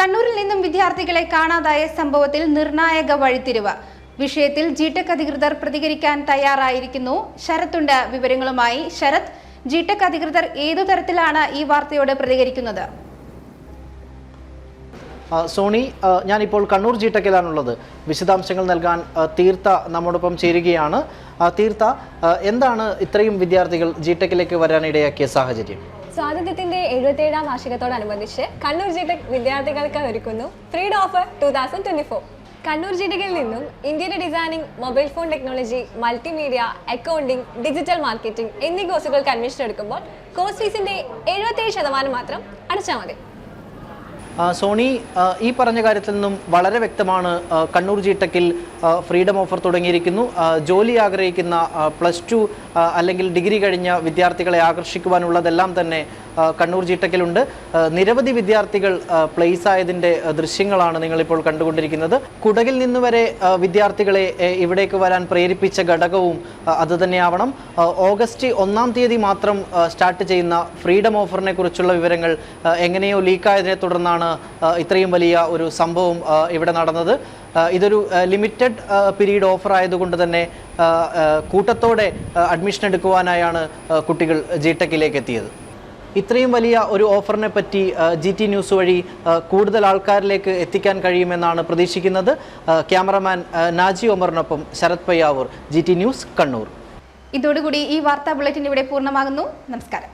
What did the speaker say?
കണ്ണൂരിൽ നിന്നും വിദ്യാർത്ഥികളെ കാണാതായ സംഭവത്തിൽ നിർണായക വഴിത്തിരിവ്. വിഷയത്തിൽ ജിടെക് അധികൃതർ പ്രതികരിക്കാൻ തയ്യാറായിരിക്കുന്നു. ശരത്തുണ്ട് വിവരങ്ങളുമായി. ശരത് ജിടെക് അധികൃതർ ഏതു തരത്തിലാണ് ഈ വാർത്തയോട് പ്രതികരിക്കുന്നത്? സോണി ഞാനിപ്പോൾ കണ്ണൂർ ജിടെക്കിലാണുള്ളത്. വിശദാംശങ്ങൾ നൽകാൻ തീർത്ത നമ്മോടൊപ്പം ചേരുകയാണ്. തീർത്ത എന്താണ് ഇത്രയും വിദ്യാർത്ഥികൾ ജിടെക്കിലേക്ക് വരാനിടയാക്കിയ സാഹചര്യം? സ്വാതന്ത്ര്യത്തിന്റെ എഴുപത്തിയേഴാം വാർഷികത്തോടനുബന്ധിച്ച് കണ്ണൂർ ജിടെക് വിദ്യാർത്ഥികൾക്ക് ഒരുക്കുന്നു freedom offer two thousand twenty four Kannur ജിടെക്കിൽ നിന്നും ഇന്ത്യയുടെ designing mobile phone technology multimedia accounting digital marketing എന്നീ കോഴ്സുകൾക്ക് അഡ്മിഷൻ എടുക്കുമ്പോൾ കോഴ്സ് ഫീസിന്റെ എഴുപത്തിയേഴ് ശതമാനം മാത്രം അടച്ചാൽ മതി. സോണി ഈ പറഞ്ഞ കാര്യത്തിൽ നിന്നും വളരെ വ്യക്തമാണ് കണ്ണൂർ ജി ടെക്കിൽ ഫ്രീഡം ഓഫർ തുടങ്ങിയിരിക്കുന്നു. ജോലി ആഗ്രഹിക്കുന്ന പ്ലസ് ടു അല്ലെങ്കിൽ ഡിഗ്രി കഴിഞ്ഞ വിദ്യാർത്ഥികളെ ആകർഷിക്കുവാനുള്ളതെല്ലാം തന്നെ കണ്ണൂർ ജി ടെക്കിലുണ്ട് നിരവധി വിദ്യാർത്ഥികൾ പ്ലേസ് ആയതിന്റെ ദൃശ്യങ്ങളാണ് നിങ്ങളിപ്പോൾ കണ്ടുകൊണ്ടിരിക്കുന്നത്. കുടകിൽ നിന്ന് വരെ വിദ്യാർത്ഥികളെ ഇവിടേക്ക് വരാൻ പ്രേരിപ്പിച്ച ഘടകവും അതുതന്നെയാവണം ഓഗസ്റ്റ് ഒന്നാം തീയതി മാത്രം സ്റ്റാർട്ട് ചെയ്യുന്ന ഫ്രീഡം ഓഫറിനെ കുറിച്ചുള്ള വിവരങ്ങൾ എങ്ങനെയോ ലീക്കായതിനെ തുടർന്നാണ് ആ, ഇത്രയും വലിയ ഒരു സംഭവം ഇവിടെ നടന്നത്. ഇതൊരു ലിമിറ്റഡ് പീരീഡ് ഓഫർ ആയതുകൊണ്ട് തന്നെ കൂട്ടത്തോടെ അഡ്മിഷൻ എടുക്കുവാനായാണ് കുട്ടികൾ ജി ടെക്കിലേക്ക് എത്തിയത്. ഇത്രയും വലിയ ഒരു ഓഫറിനെ പറ്റി ജി ടി ന്യൂസ് വഴി കൂടുതൽ ആൾക്കാരിലേക്ക് എത്തിക്കാൻ കഴിയുമെന്നാണ് പ്രതീക്ഷിക്കുന്നത്. ക്യാമറമാൻ നാജി ഒമറിനൊപ്പം ശരത് പയ്യാവൂർ ജി ന്യൂസ് കണ്ണൂർ. ഇതോടുകൂടി ഈ വാർത്താ ബുള്ളറ്റിൻ ഇവിടെ പൂർണമാകുന്നു. നമസ്കാരം.